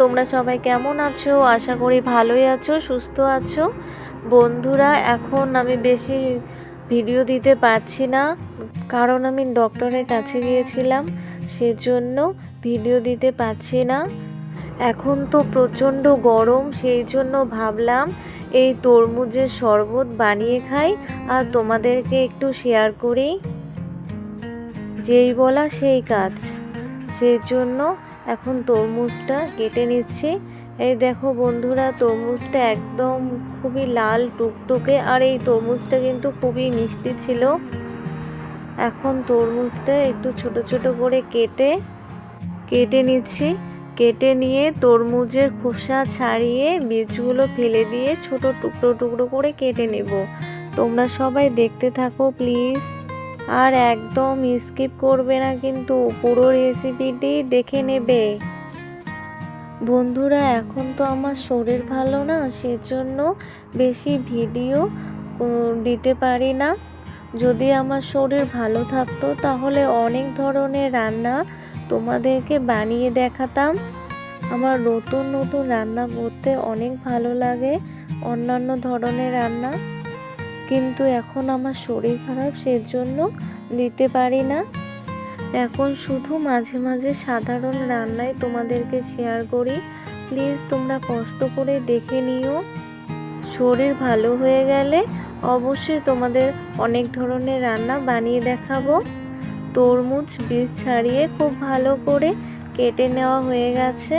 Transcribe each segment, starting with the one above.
তোমরা সবাই কেমন আছো? আশা করি ভালোই আছো, সুস্থ আছো। বন্ধুরা, এখন আমি বেশি ভিডিও দিতে পারছি না, কারণ আমি ডক্টরের কাছে গিয়েছিলাম, সেজন্য ভিডিও দিতে পারছি না। এখন তো প্রচণ্ড গরম সেই জন্য ভাবলাম এই তরমুজের শরবত বানিয়ে খাই আর তোমাদেরকে একটু শেয়ার করি। যেই বলা সেই কাজ। সেই জন্য এখন তরমুজটা কেটে নিচ্ছি। এই দেখো বন্ধুরা, তরমুজটা একদম খুবই লাল টুকটুকে, আর এই তরমুজটা কিন্তু খুবই মিষ্টি ছিল। এখন তরমুজটা একটু ছোট ছোট করে কেটে কেটে নিচ্ছি। কেটে নিয়ে তরমুজের খোসা ছাড়িয়ে বীজগুলো ফেলে দিয়ে ছোট টুকরো টুকরো করে কেটে নেব। তোমরা সবাই দেখতে থাকো, প্লিজ। আর একদম স্কিপ করবে না কিন্তু পুরো রেসিপিটি দেখে নেবে। বন্ধুরা, এখন তো আমার শরীর ভালো না, সেজন্য বেশি ভিডিও দিতে পারি না। যদি আমার শরীর ভালো থাকতো, তাহলে অনেক ধরনের রান্না তোমাদেরকে বানিয়ে দেখাতাম। আমার নতুন নতুন রান্না করতে অনেক ভালো লাগে, অন্যান্য ধরনের রান্না। কিন্তু এখন আমার শরীর খারাপ সেজন্য দিতে পারি না। এখন শুধু মাঝে মাঝে সাধারণ রান্নায় তোমাদেরকে শেয়ার করি। প্লিজ তোমরা কষ্ট করে দেখে নিও। শরীর ভালো হয়ে গেলে অবশ্যই তোমাদের অনেক ধরনের রান্না বানিয়ে দেখাবো। তরমুজ বীজ ছাড়িয়ে খুব ভালো করে কেটে নেওয়া হয়ে গেছে।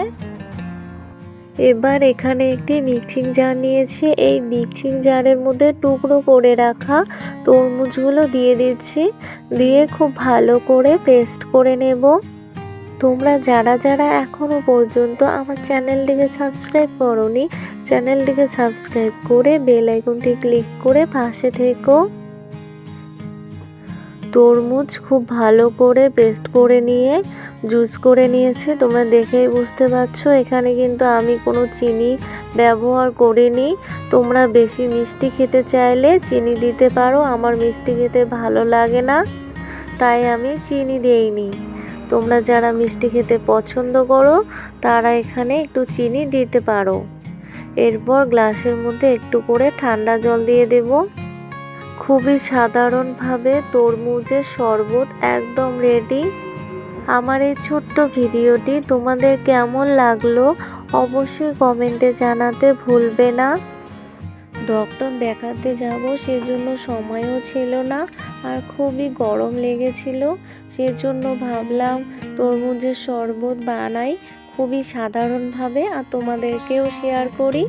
এবার এখানে একটি মিক্সিং জার নিয়েছি। এই মিক্সিং জারের মধ্যে টুকরো করে রাখা তরমুজগুলো দিয়ে দিচ্ছি। দিয়ে খুব ভালো করে পেস্ট করে নেব। তোমরা যারা যারা এখনও পর্যন্ত আমার চ্যানেলটিকে সাবস্ক্রাইব করনি, চ্যানেলটিকে সাবস্ক্রাইব করে বেল আইকনটি ক্লিক করে পাশে থেকো। তরমুজ খুব ভালো করে পেস্ট করে নিয়ে জুস করে নিয়েছে, তোমরা দেখেই বুঝতে পারছ। এখানে কিন্তু আমি কোনো চিনি ব্যবহার করিনি। তোমরা বেশি মিষ্টি খেতে চাইলে চিনি দিতে পারো, আমার মিষ্টি খেতে ভালো লাগে না, তাই আমি চিনি দিইনি। তোমরা যারা মিষ্টি খেতে পছন্দ করো, তারা এখানে একটু চিনি দিতে পারো। এরপর গ্লাসের মধ্যে একটু করে ঠান্ডা জল দিয়ে দেবো। খুবই সাধারণভাবে তরমুজের শরবত একদম রেডি আমার এই ছোট্ট ভিডিওটি তোমাদের কেমন লাগল অবশ্যই কমেন্টে জানাতে ভুলবে না। ডক্টর দেখাতে যাব, সেজন্য সময়ও ছিল না আর খুবই গরম লেগেছিল। সেজন্য ভাবলাম তরমুজের শরবত বানাই, খুবই সাধারণভাবে আর তোমাদেরকেও শেয়ার করি।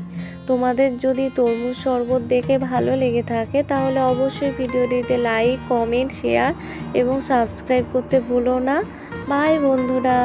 তোমাদের যদি তরমুজ শরবত দেখে ভালো লেগে থাকে, তাহলে অবশ্যই ভিডিওটিতে লাইক কমেন্ট শেয়ার এবং সাবস্ক্রাইব করতে ভুলো না। বাই বন্ধুরা।